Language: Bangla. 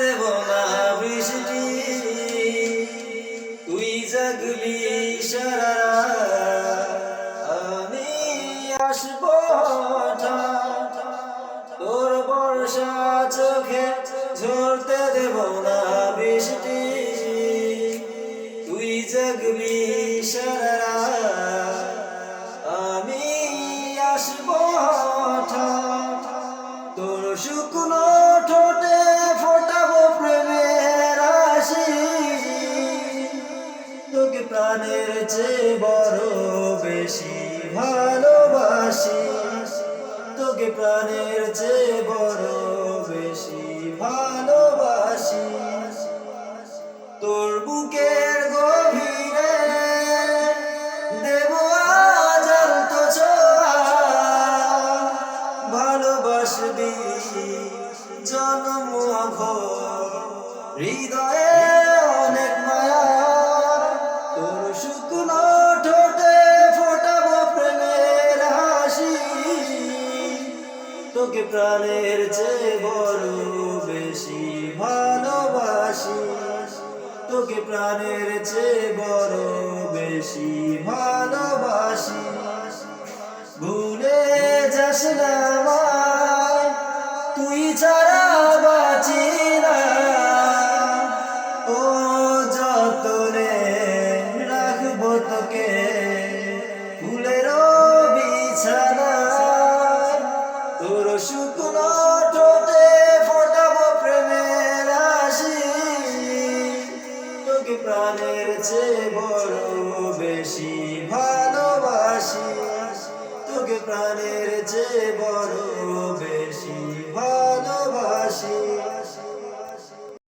দেব না বৃষ্টি। তুই জাগলি সারা আমি আসব তোর বর্ষা চোখে ঝরতে দেব না বৃষ্টি। তুই জাগবি সারা আমি আসব তোর শুকনো প্রাণের চেয়ে বড় বেশি ভালোবাসি। তোকে প্রাণের চেয়ে বড় বেশি ভালোবাসি। তোর বুকের গভীরে দেব আজল তো ভালোবাসবি জন্ম হৃদয়ে। তোকে প্রাণের চেয়ে বড় বেশি ভালোবাসি। তোকে প্রাণের চেয়ে বড় বেশি ভালোবাসি। ভুলে যাস না শুকনো ঠোঁটে ফোটাবো প্রেমের প্রাণের চেয়ে বড় বেশি ভালোবাসি। তোকে প্রাণের চেয়ে বড়